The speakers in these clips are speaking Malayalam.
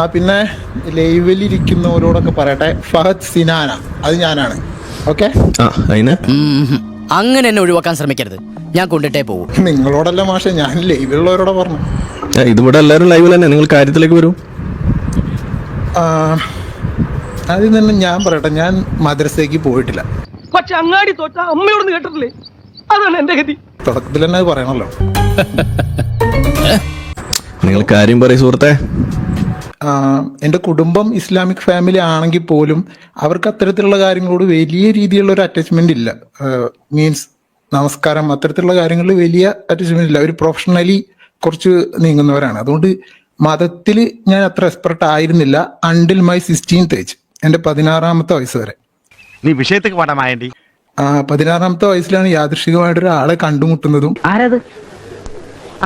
ആ പിന്നെ ലൈവിലിരിക്കുന്നവരോടൊക്കെ പറയട്ടെ. ഫഹദ് സിനാന. അത് ഞാനാണ്. ഓക്കെ. അങ്ങനെ എന്നെ ഒഴിവാക്കാൻ ശ്രമിക്കരുത്. ഞാൻ കൊണ്ടിട്ടേ പോകും നിങ്ങളോടല്ല മാഷെ ഞാൻ ലൈവിലുള്ളവരോടെ പറഞ്ഞു ഇതിവിടെ എല്ലാവരും ലൈവിൽ തന്നെ. നിങ്ങൾ കാര്യത്തിലേക്ക് വരൂ. ആ, ആദ്യം തന്നെ ഞാൻ പറയട്ടെ ഞാൻ മദ്രസയ്ക്ക് പോയിട്ടില്ല. പക്ഷെ അങ്ങാടി തോറ്റ അമ്മയോടൊന്ന് കേട്ടിട്ടില്ലേ? അതാണ് എന്റെ ഗതി. തുടക്കത്തിൽ തന്നെ പറയണല്ലോ. നിങ്ങൾ കാര്യം പറയും സുഹൃത്തെ. എന്റെ എന്റെ കുടുംബം ഇസ്ലാമിക് ഫാമിലി ആണെങ്കിൽ പോലും അവർക്ക് അത്തരത്തിലുള്ള കാര്യങ്ങളോട് വലിയ രീതിയിലുള്ള ഒരു അറ്റാച്ച്മെന്റ് ഇല്ല. മീൻസ് നമസ്കാരം അത്തരത്തിലുള്ള കാര്യങ്ങളിൽ വലിയ അറ്റാച്ച്മെന്റ് ഇല്ല. അവർ പ്രൊഫഷണലി കുറച്ച് നീങ്ങുന്നവരാണ്. അതുകൊണ്ട് മതത്തിൽ ഞാൻ അത്ര എക്സ്പെർട്ട് ആയിരുന്നില്ല അണ്ടിൽ മൈ സിക്സ്റ്റീൻത്ത് ഏജ് എന്റെ പതിനാറാമത്തെ വയസ്സ് വരെ. നീ വിഷയത്തേക്ക് പാടാ മായണ്ടി? ആ പതിനാറാമത്തെ വയസ്സിലാണ് യാദൃശികമായിട്ട് ഒരാളെ കണ്ടുമുട്ടുന്നതും. ആരത്?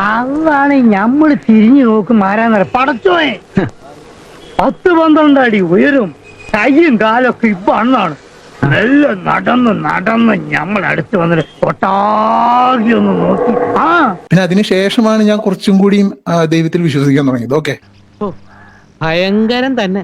അതാണ് ഞമ്മൾ തിരിഞ്ഞു നോക്കും ആരാന്നറ പടച്ചോയെ പത്ത് പന്ത്രണ്ട് അടി ഉയരും കയ്യും കാലൊക്കെ ഇപ്പൊ അണ്ണാണ് നല്ല നടന്ന് നടന്ന് ഞമ്മൾ അടുത്ത് വന്നിട്ട് ഒട്ടാകി ഒന്ന് നോക്കി. ആ. പിന്നെ അതിനുശേഷമാണ് ഞാൻ കുറച്ചും കൂടിയും ആ, ദൈവത്തിൽ വിശ്വസിക്കാൻ തുടങ്ങിയത്. ഓക്കെ. ഭയങ്കരം തന്നെ.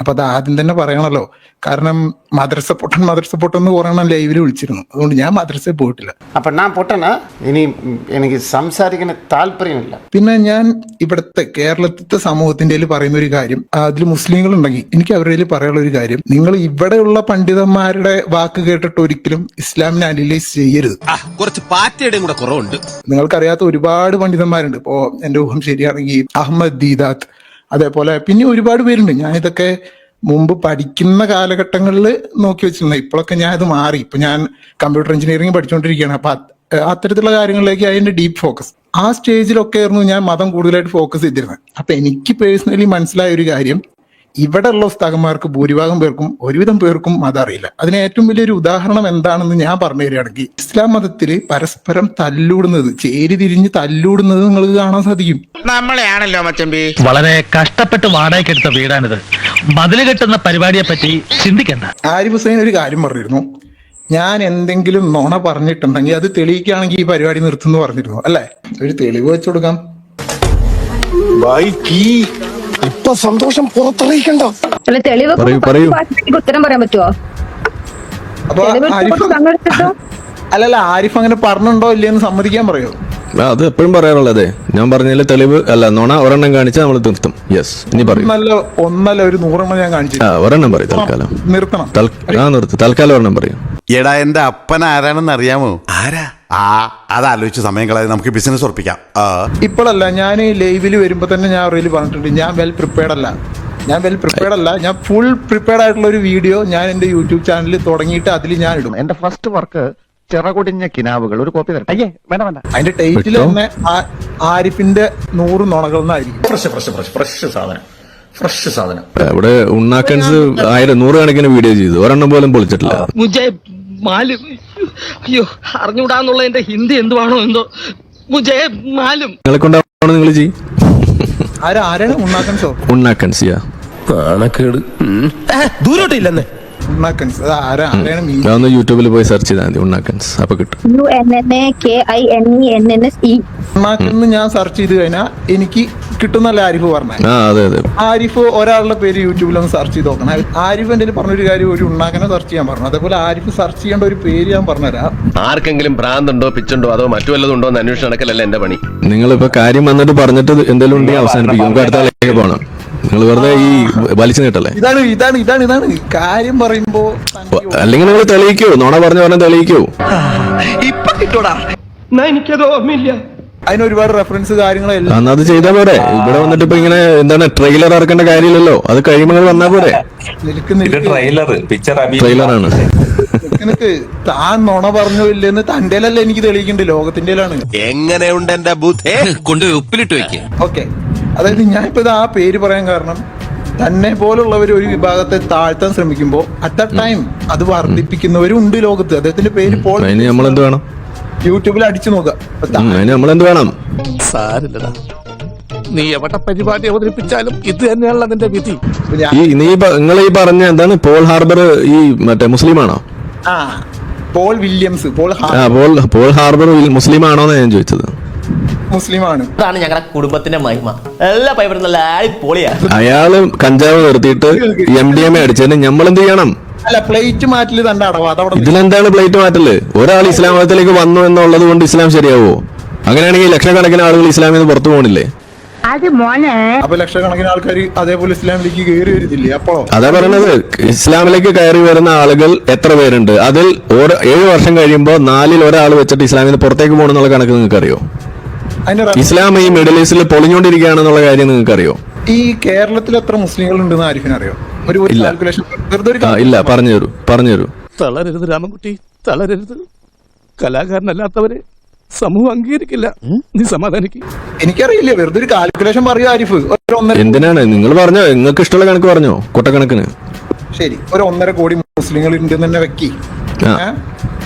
അപ്പൊ അത് ആദ്യം തന്നെ പറയണല്ലോ. കാരണം മദ്രസ പൊട്ടൻ മദ്രസ പൊട്ടൻ എന്ന് പറയണം ലൈവിൽ വിളിച്ചിരുന്നു. അതുകൊണ്ട് ഞാൻ മദ്രസയിൽ പോയിട്ടില്ല. അപ്പൊ ഞാൻ പൊട്ടന? ഇനി എനിക്ക് സംസാരിക്കുന്ന താല്പര്യമില്ല. പിന്നെ ഞാൻ ഇവിടുത്തെ കേരളത്തിലെ സമൂഹത്തിന്റെ പറയുന്ന ഒരു കാര്യം അതിൽ മുസ്ലിങ്ങൾ ഉണ്ടെങ്കിൽ എനിക്ക് അവരുടെ പറയാനുള്ള ഒരു കാര്യം നിങ്ങൾ ഇവിടെയുള്ള പണ്ഡിതന്മാരുടെ വാക്ക് കേട്ടിട്ട് ഒരിക്കലും ഇസ്ലാമിനെ അനലൈസ് ചെയ്യരുത്. കുറച്ച് പാറ്റയുടെ കൂടെ കുറവുണ്ട്. നിങ്ങൾക്കറിയാത്ത ഒരുപാട് പണ്ഡിതന്മാരുണ്ട്. ഇപ്പോ എന്റെ ഊഹം ശരിയാണെങ്കിൽ അഹമ്മദ് ദീദാത്ത് അതേപോലെ പിന്നെ ഒരുപാട് പേരുണ്ട്. ഞാൻ ഇതൊക്കെ മുമ്പ് പഠിക്കുന്ന കാലഘട്ടങ്ങളിൽ നോക്കി വെച്ചിരുന്നത്. ഇപ്പോഴൊക്കെ ഞാൻ അത് മാറി. ഇപ്പൊ ഞാൻ കമ്പ്യൂട്ടർ എഞ്ചിനീയറിംഗ് പഠിച്ചുകൊണ്ടിരിക്കുകയാണ് അപ്പൊ അത്തരത്തിലുള്ള കാര്യങ്ങളിലേക്ക് അതിന്റെ ഡീപ്പ് ഫോക്കസ്. ആ സ്റ്റേജിലൊക്കെ ആയിരുന്നു ഞാൻ മതം കൂടുതലായിട്ട് ഫോക്കസ് ചെയ്തിരുന്നത്. അപ്പൊ എനിക്ക് പേഴ്സണലി മനസ്സിലായ ഒരു കാര്യം ഇവിടെ ഉള്ള ഉസ്താകന്മാർക്ക് ഭൂരിഭാഗം പേർക്കും ഒരുവിധം പേർക്കും അതറിയില്ല അറിയില്ല. അതിന് ഏറ്റവും വലിയൊരു ഉദാഹരണം എന്താണെന്ന് ഞാൻ പറഞ്ഞു തരികയാണെങ്കിൽ ഇസ്ലാം മതത്തിൽ പരസ്പരം തല്ലൂടുന്നത് ചേരി തിരിഞ്ഞ് തല്ലൂടുന്നത് നിങ്ങൾക്ക് കാണാൻ സാധിക്കും. നമ്മളെയാണല്ലോ മച്ചമ്പി. വളരെ കഷ്ടപ്പെട്ട് വാടകയ്ക്കെടുത്ത വീടാണിത്. മതിൽ കെട്ടുന്ന പരിപാടിയെ പറ്റി ചിന്തിക്കണ്ട. ആരിഫ് ഹുസൈൻ ഒരു കാര്യം പറഞ്ഞിരുന്നു. ഞാൻ എന്തെങ്കിലും നുണ പറഞ്ഞിട്ടുണ്ടെങ്കിൽ അത് തെളിയിക്കുകയാണെങ്കിൽ ഈ പരിപാടി നിർത്തുന്നു പറഞ്ഞിരുന്നു അല്ലേ? ഒരു തെളിവ് വെച്ചു കൊടുക്കാം. ഇപ്പൊ സന്തോഷം പുറത്തറിയിക്കണ്ട. അല്ല തെളിവ് ഉത്തരം പറയാൻ പറ്റുമോ അല്ലല്ല ആരിഫ് അങ്ങനെ പറഞ്ഞുണ്ടോ ഇല്ലയെന്ന് സമ്മതിക്കാൻ പറയോ. അത് എപ്പോഴും പറയാറുള്ളതേ. ഞാൻ പറഞ്ഞതിൽ തെളിവ് അല്ല നോണ ഒരെണ്ണം കാണിച്ചാൽ നമ്മൾ നിർത്തും. യെസ് ഇനി പറയും. ഒന്നല്ല ഒന്നല്ല ഒരു നൂറെണ്ണം ഞാൻ കാണിച്ചു ഒരെണ്ണം പറയും തൽക്കാലം. നിർത്തണം. ആ നിർത്തും. തൽക്കാലം ഒരെണ്ണം പറയും. എടാ എന്റെ അപ്പൻ ആരാണെന്ന് അറിയാമോ? ആരാ? ആ അതാലോചിച്ച് സമയം കളയാതെ നമുക്ക് ബിസിനസ് ഉറപ്പിക്കാം. ആ. ഇപ്പോഴല്ല ഞാൻ ലൈവിൽ വരുമ്പോ തന്നെ ഞാൻ റീൽ പറഞ്ഞിട്ടുണ്ട് ഞാൻ വെൽ പ്രിപ്പയർഡ് അല്ല. ഞാൻ വെൽ പ്രിപ്പയർഡ് അല്ല ഞാൻ ഫുൾ പ്രിപ്പയർഡ് ആയിട്ടുള്ള ഒരു വീഡിയോ ഞാൻ എന്റെ യൂട്യൂബ് ചാനലിൽ തുടങ്ങിയിട്ട് അതിൽ ഞാൻ ഇടും. എന്റെ ഫസ്റ്റ് വർക്ക് ചിറകൊടിഞ്ഞ കിനാവുകൾ ഒരു കോപ്പി തരട്ടെ? അയ്യേ വേണ്ട വേണ്ട. അതിന്റെ ടൈറ്റിൽ? തന്നെ ആ- ആരിഫിന്റെ നൂറ് നുണകൾ എന്നായിരിക്കും ഫ്രഷ് സാധനം. ഇവിടെ ഉണ്ണാക്കൻസ് ആയിരം നൂറുകണക്കിന് വീഡിയോ ചെയ്തു. ഒരെണ്ണം പോലും പൊളിച്ചിട്ടില്ല. മാലും. അയ്യോ അറിഞ്ഞൂടാന്നുള്ള എന്റെ ഹിന്ദി എന്തുവാണോ എന്തോ. മുജേ മാലും. നിങ്ങളെ നിങ്ങൾ ചെയ്യും ആരാ ആരാണ്? ഉണ്ണാക്കൻസോ യാ യൂട്യൂബിൽ പോയി സെർച്ച് ചെയ്താൽ മതി. ഉണ്ണാക്കൻസ് അപ്പൊ കിട്ടും. U N N A K I N E N N S E ഉണ്ണാക്കെന്ന് ഞാൻ സെർച്ച് ചെയ്ത് കഴിഞ്ഞാൽ എനിക്ക് കിട്ടുന്നല്ല ആരിഫ് പറഞ്ഞത് അതെ അതെ. ആരിഫ് ഒരാളുടെ പേര് യൂട്യൂബിൽ ഒന്ന് സെർച്ച് ചെയ്ത് നോക്കണം. ആരിഫ് എന്റെ പറഞ്ഞൊരു കാര്യം ഒരു ഉണ്ണാക്കനെ സെർച്ച് ചെയ്യാൻ പറഞ്ഞു. അതേപോലെ ആരിഫ് സെർച്ച് ചെയ്യേണ്ട ഒരു പേര് ഞാൻ പറഞ്ഞുതരാം. ആർക്കെങ്കിലും ഭ്രാന്തുണ്ടോ പിച്ചുണ്ടോ അതോ മറ്റു വല്ലതും ഉണ്ടോ എന്ന് അന്വേഷണം നടക്കലല്ല എന്റെ പണി? നിങ്ങളിപ്പോ കാര്യം വന്നിട്ട് പറഞ്ഞിട്ട് എന്തെങ്കിലും ഉണ്ടെങ്കിൽ അവസാനിപ്പിക്കും. നമുക്ക് അടുത്ത പോകണം നിങ്ങൾ വെറുതെ ഈ വലിച്ചു നീട്ടല്ലേ? ഇതാണ് ഇതാണ് ഇതാണ് ഇതാണ്. കാര്യം പറയുമ്പോ അല്ലെങ്കിൽ നിങ്ങൾ തെളിയിക്കോ. നോണ പറഞ്ഞ പറഞ്ഞ തെളിയിക്കോ. എന്നാ എനിക്കത് ഓർമ്മയില്ല. അതിന് ഒരുപാട് റെഫറൻസ് കാര്യങ്ങളെല്ലാം അത് ചെയ്താൽ പോരെ. ഇവിടെ വന്നിട്ട് ഇപ്പൊ ഇങ്ങനെ എന്താണ് ട്രെയിലർ ഇറക്കേണ്ട കാര്യമില്ലല്ലോ. അത് കഴിയുമ്പോൾ വന്നാ വന്നാൽ പോരെ നിൽക്ക് നിൽക്ക് ട്രെയിലറാണ് താൻ നുണ പറഞ്ഞു ഇല്ലെന്ന് തന്റെ എനിക്ക് തെളിയിക്കുന്നുണ്ട് ലോകത്തിന്റെയിലാണ് എങ്ങനെയുണ്ട് എന്റെ ബുദ്ധി? കൊണ്ടുപോയി ഉപ്പിലിട്ട് വെക്കുക ഓക്കെ. അതായത് ഞാൻ ഇപ്പൊ ഇത് ആ പേര് പറയാൻ കാരണം തന്നെ പോലുള്ളവർ ഒരു വിഭാഗത്തെ താഴ്ത്താൻ ശ്രമിക്കുമ്പോൾ അറ്റ് ദ ടൈം അത് വർദ്ധിപ്പിക്കുന്നവരും ഉണ്ട് ലോകത്ത്. അദ്ദേഹത്തിന്റെ പേര് പോൾ വേണം? യൂട്യൂബിൽ അടിച്ചു നോക്കുക നമ്മളെന്ത് വേണം? സാരില്ലടാ. നീ എവിടെ പരിപാടി അവതരിപ്പിച്ചാലും ഇത് തന്നെയാണല്ലോ അതിന്റെ വിധി. ഈ നീ നിങ്ങൾ ഈ പറഞ്ഞ എന്താണ്? പോൾ ഹാർബർ ഈ മറ്റേ മുസ്ലിമാണോ? ആ Paul Williams Paul Paul Paul Harbour മുസ്ലിം ആണോന്ന് ഞാൻ ചോദിച്ചത്. മുസ്ലിമാണ്. അതാണ് ഞങ്ങളുടെ കുടുംബത്തിന്റെ മഹിമ. എല്ലാ പൈപ്പറും നല്ല അടിപൊളിയാ. അയാൾ കഞ്ചാവ് നിർത്തിയിട്ട് എം ഡി എം എ അടിച്ചതിന് നമ്മൾ എന്ത് ചെയ്യണം? അല്ല പ്ലേറ്റ് മാറ്റിൽ തന്റെ അടവ്. അതവിടെ നിൽക്കും. ഇതിലെന്താണ് പ്ലേറ്റ് മാറ്റൽ? ഒരാൾ ഇസ്ലാം മതത്തിലേക്ക് വന്നു എന്നുള്ളത് കൊണ്ട് ഇസ്ലാം ശരിയാവോ? അങ്ങനെയാണെങ്കിൽ ലക്ഷക്കണക്കിന് ആളുകൾ ഇസ്ലാമിൽ നിന്ന് പുറത്തു പോകണില്ലേ അത് മോനെ. അപ്പൊ ലക്ഷക്കണക്കിന് ആൾക്കാർ അതേപോലെ ഇസ്ലാമിലേക്ക് കയറി വരുന്നില്ലേ അപ്പോ? അതാ പറയണത്. ഇസ്ലാമിലേക്ക് കയറി വരുന്ന ആളുകൾ എത്ര പേരുണ്ട്? അതിൽ ഓരോ ഏഴ് വർഷം കഴിയുമ്പോൾ നാലിൽ ഒരാൾ വെച്ചിട്ട് ഇസ്ലാമിൽ നിന്ന് പുറത്തേക്ക് പോകണമെന്നുള്ള കണക്ക് നിങ്ങൾക്ക് അറിയോ ഇസ്ലാം ഈ മിഡിൽ ഈസ്റ്റിൽ പൊളിഞ്ഞുകൊണ്ടിരിക്കുകയാണെന്നുള്ള കാര്യം നിങ്ങൾക്ക് അറിയോ ഈ കേരളത്തിൽ എത്ര മുസ്ലിങ്ങൾ ഉണ്ടെന്ന് ആരിഫിന് അറിയോ ഒരു ഇല്ല. കാൽക്കുലേഷൻ വെറുതെ ഒരു ആ ഇല്ല പറഞ്ഞു. തരൂ പറഞ്ഞു തരൂ തളരരുത് രാമൻകുട്ടി തളരരുത്. കലാകാരനല്ലാത്തവരെ സമൂഹം അംഗീകരിക്കില്ല. നീ സമാധാനിക്ക്. എനിക്കറിയില്ല വെറുതെ ഒരു കാൽക്കുലേഷൻ പറയൂ ആരിഫ്. ഒരു ഒന്നര എന്തിനാണ്? നിങ്ങൾ പറഞ്ഞോ നിങ്ങൾക്ക് ഇഷ്ടമുള്ള കണക്ക് പറഞ്ഞോ കൊട്ടക്കണക്കിന്. ശരി ഒരു ഒന്നര കോടി മുസ്ലിങ്ങൾ ഉണ്ടെന്ന് തന്നെ വെക്കി. ആ.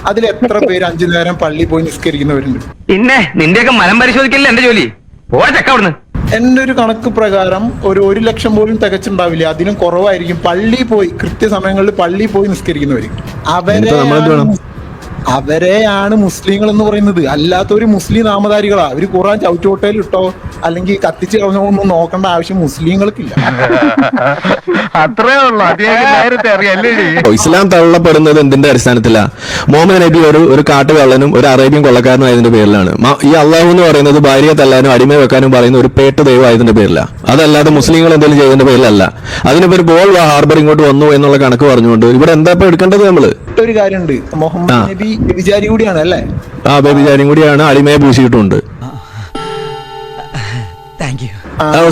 അതിൽ എത്ര പേര് അഞ്ചു നേരം പള്ളി പോയി നിസ്കരിക്കുന്നവരുണ്ട്? പിന്നെ നിന്റെയൊക്കെ മനം പരിശോധിക്കല്ലേ എന്റെ ജോലി. പോയ ചെക്ക അവിടുന്ന്. എന്റെ ഒരു കണക്ക് പ്രകാരം ഒരു ഒരു ലക്ഷം പോലും തികച്ചുണ്ടാവില്ല അതിനും കുറവായിരിക്കും. പള്ളി പോയി കൃത്യസമയങ്ങളിൽ പള്ളി പോയി നിസ്കരിക്കുന്നവർ വേണം? അവരെയാണ് മുസ്ലിങ്ങൾ എന്ന് പറയുന്നത്. അല്ലാത്തവര് മുസ്ലിം നാമധാരികളാ. അവർ ഖുറാൻ ചവിറ്റോട്ടയിൽ ഇട്ടോ അല്ലെങ്കിൽ കത്തിച്ച് കളഞ്ഞോ ഒന്നും നോക്കേണ്ട ആവശ്യം മുസ്ലിങ്ങൾക്കില്ല. അത്രേ ഉള്ളൂ. ഇസ്ലാം തള്ളപ്പെടുന്നത് എന്തിന്റെ അടിസ്ഥാനത്തിലാ? മുഹമ്മദ് നബി ഒരു ഒരു കാട്ടുകള്ളനും ഒരു അറേബ്യൻ കൊള്ളക്കാരനും ആയതിന്റെ പേരിലാണ്. ഈ അള്ളാഹു എന്ന് പറയുന്നത് ഭാര്യയെ തല്ലാനും അടിമ വെക്കാനും പറയുന്ന ഒരു പേട്ട് ദൈവം ആയതിന്റെ പേരില. അതല്ലാതെ മുസ്ലിങ്ങൾ എന്തെങ്കിലും ചെയ്തതിന്റെ പേരിലല്ല. അതിനിപ്പോ ഒരു ബോൾ ഹാർബർ ഇങ്ങോട്ട് വന്നു എന്നുള്ള കണക്ക് പറഞ്ഞുകൊണ്ട് ഇവിടെ എന്താ ഇപ്പൊ എടുക്കേണ്ടത് നമ്മൾ? ഒരു കാര്യമുണ്ട്. മുഹമ്മദ് നബി വിചാരി കൂടിയാണ് അല്ലേ? ആ ബേബിചാരും കൂടിയാണ്. അടിമയെ പൂശിയിട്ടുണ്ട്.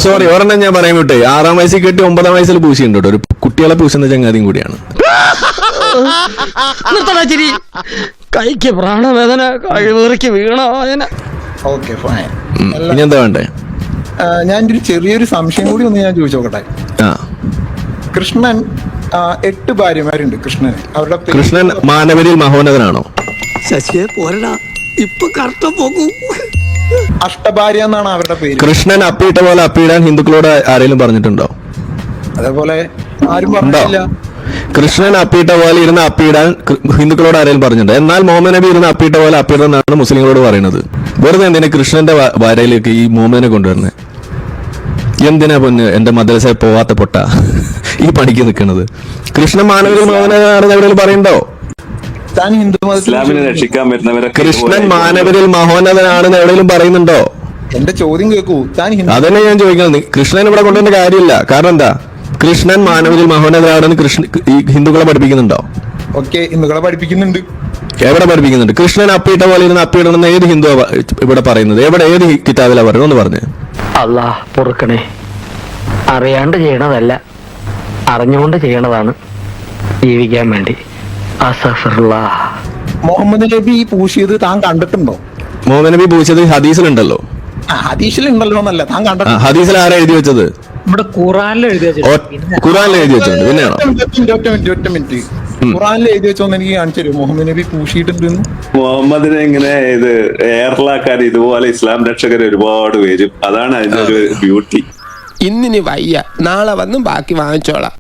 സോറി ഒരെണ്ണം ഞാൻ പറയാൻ വിട്ടേ. ആറാം വയസ്സിൽ കെട്ടി ഒമ്പതാം വയസ്സിൽ പൂശിയുണ്ട് ഒരു കുട്ടികളെ പൂശുന്ന ചങ്ങാതിയും കൂടിയാണ്. കൈക്ക് പ്രാണവേദന കഴിവേറിക്ക് വീണ ഓക്കെ ഫൈൻ ഇനി എന്താ വേണ്ടേ? ഞാൻ ഒരു ചെറിയൊരു സംശയം കൂടി ഒന്ന് ഞാൻ ചോദിച്ചോക്കട്ടെ കൃഷ്ണൻ എട്ട് ഭാര്യമാരുണ്ട് കൃഷ്ണൻ അവരുടെ കൃഷ്ണൻ മാനവരിൽ മഹോന്നതനാണോ? ശശിയെ പോരടാ. ഇപ്പൊ കറക്റ്റ് പോകും അഷ്ടഭാര്യ എന്നാണ് അവരുടെ പേര്. കൃഷ്ണൻ അപ്പിയിട്ട പോലെ അപ്പിയിടാൻ ഹിന്ദുക്കളോട് ആരെങ്കിലും പറഞ്ഞിട്ടുണ്ടോ? അതേപോലെ ആരും പറഞ്ഞില്ല. കൃഷ്ണൻ അപ്പിയിട്ട പോലെ ഇരുന്ന് അപ്പിയിടാൻ ഹിന്ദുക്കളോട് ആരെങ്കിലും പറഞ്ഞിട്ടുണ്ട്? എന്നാൽ മുഹമ്മദ് നബി ഇരുന്ന് അപ്പിയിട്ട പോലെ അപ്പിയിടുന്നതാണ് മുസ്ലിങ്ങളോട് പറയുന്നത്. വെറുതെ എന്തിനാ കൃഷ്ണന്റെ വരയിലേക്ക് ഭാര്യയിലേക്ക് ഈ മോമനെ കൊണ്ടുവരുന്നത് എന്തിനാ പൊന്ന് എന്റെ മദ്രസ പോവാത്ത പൊട്ട? ഈ പണിക്ക് നിൽക്കുന്നത്. കൃഷ്ണൻ മാനവിക മോഹനാണെന്ന് എവിടെയെങ്കിലും പറയണ്ടോ താൻ ഹിന്ദു ഇസ്ലാമിനെ രക്ഷിക്കാൻ വരുന്നവരെ കൃഷ്ണൻ മാനവരിൽ മഹോന്നതനാണെന്ന് എവിടെയെങ്കിലും പറയുന്നുണ്ടോ? എന്റെ ചോദ്യം കേൾക്കൂ. താൻ ഹിന്ദു അതന്നെ ഞാൻ ചോദിക്കുന്നത്. കൃഷ്ണൻ ഇവിടെ കൊണ്ടുവന്ന കാര്യമില്ല. കാരണം എന്താ? കൃഷ്ണൻ മാനവരിൽ മഹോന്നതനാണെന്ന് കൃഷ്ണ ഈ ഹിന്ദുക്കളെ പഠിപ്പിക്കുന്നുണ്ടോ? ഓക്കെ ഹിന്ദുക്കളെ പഠിപ്പിക്കുന്നുണ്ട്. എവിടെ പഠിപ്പിക്കുന്നുണ്ട്? കൃഷ്ണൻ അപ്പിയിട്ട പോലെ ഇരുന്ന് അപ്പിയിടണമെന്ന് ഏത് ഹിന്ദു ഇവിടെ പറയുന്നത്? എവിടെ ഏത് കിതാബിലാ പറയുന്നത്? ഒന്ന് പറഞ്ഞു. അല്ലാ പൊറുക്കണേ. അറിയാണ്ട് ചെയ്യണതല്ല. അറിഞ്ഞുകൊണ്ട് ചെയ്യണതാണ് ജീവിക്കാൻ വേണ്ടി. മുഹമ്മദ് നബി പൂശിയത് താൻ കണ്ടിട്ടുണ്ടോ? മുഹമ്മദ് നബി പൂശിയത് ഹദീസിലുണ്ടല്ലോ. ആ ഹദീഷിൽ ഉണ്ടല്ലോ എന്നല്ല താൻ കണ്ടിട്ടുണ്ടോ? ഹദീസിൽ ആരാ എഴുതി വെച്ചത്? ഇവിടെ ഖുറാനിൽ എഴുതി വെച്ചിട്ടുണ്ട്. ഖുറാനിൽ എഴുതി വെച്ചിട്ടുണ്ട് പിന്നെയാണോ? ഒറ്റ മിനിറ്റ് ഒറ്റ മിനിറ്റ് ഖുറാനിൽ എഴുതി വെച്ചോന്ന് എനിക്ക് കാണിച്ചു തരും മുഹമ്മദ് നബി പൂശിയിട്ടുണ്ട് മുഹമ്മദിനെ ഇങ്ങനെ ഇത് എയർലാക്കാൻ ഇതുപോലെ ഇസ്ലാം രക്ഷകർ ഒരുപാട് പേരും. അതാണ് അതിന്റെ ഒരു ബ്യൂട്ടി ഇന്നിനി വയ്യ. നാളെ വന്നും ബാക്കി വാങ്ങിച്ചോളാം.